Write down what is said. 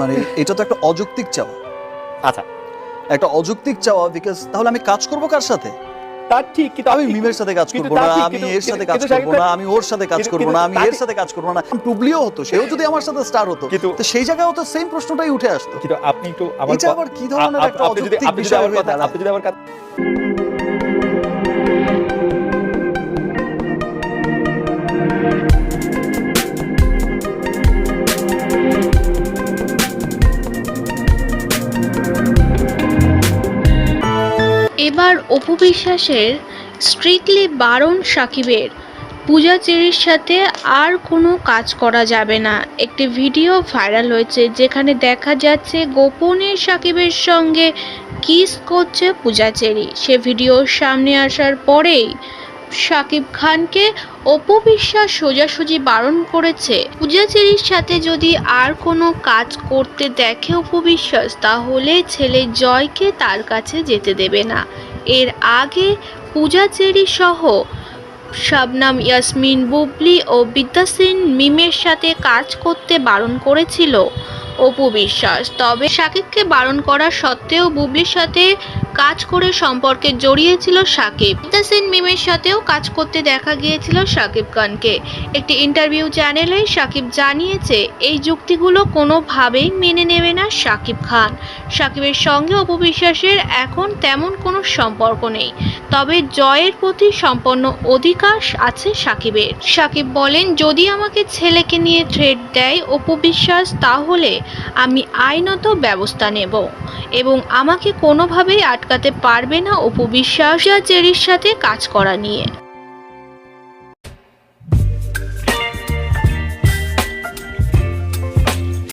মানে এটা তো একটা অযৌক্তিক চাওয়া। আচ্ছা। একটা অযৌক্তিক চাওয়া বিকজ তাহলে আমি কাজ করব কার সাথে? তার ঠিক কিন্তু আমি মিমের সাথে কাজ করব না আমি এর সাথে কাজ করব না আমি ওর সাথে কাজ করব না আমি এর সাথে কাজ করব না। টুবলিও হতো সেও যদি আমার সাথে স্টার হতো তো সেই জায়গায় তো সেম প্রশ্নটাই উঠে আসতো। কিন্তু আপনি একটু আবার কি ধরনের একটা অযৌক্তিক বিষয় আপনি যদি আমার কথা এবার অপু বিশ্বাসের স্ট্রিক্টলি বারণ সাকিবের পূজা চেরির সাথে আর কোনো কাজ করা যাবে না। একটি ভিডিও ভাইরাল হয়েছে যেখানে দেখা যাচ্ছে গোপনে সাকিবের সঙ্গে কিস করছে পূজা চেরি। সে ভিডিও সামনে আসার পরেই সাকিব খানকে অপু বিশ্বাস সোজাসুজি বারণ করেছে। পূজা চেরির সাথে যদি আর কোনো কাজ করতে দেখে অপু বিশ্বাস তাহলে ছেলে জয়কে তার কাছে যেতে দেবে না। এর আগে পূজা চেরি সহ শাবনাম ইয়াসমিন, বুবলি ও বিদ্যাসিন মিমের সাথে কাজ করতে বারণ করেছিল অপু বিশ্বাস তবে সাকিবকে বারণ করা সত্ত্বেও বুবলির সাথে কাজ করে সম্পর্কে জড়িয়েছিল সাকিব। বিদ্যাসিন মিমের সাথেও কাজ করতে দেখা গিয়েছিল সাকিব খানকে। একটি ইন্টারভিউ চ্যানেলে সাকিব জানিয়েছে, এই যুক্তিগুলো কোনোভাবেই মেনে নেবে না সাকিব খান। সাকিবের সঙ্গে অপু বিশ্বাসের এখন তেমন কোনো সম্পর্ক নেই। তবে জয়ের প্রতি সম্পন্ন অধিকার আছে সাকিবের। সাকিব বলেন, যদি আমাকে ছেলেকে নিয়ে থ্রেড দেয় অপবিশ্বাস, তাহলে আমি আইনত ব্যবস্থা নেব। এবং আমাকে কোনোভাবেই আটকাতে পারবে না অপু বিশ্বাস চেরির সাথে কাজ করা নিয়ে।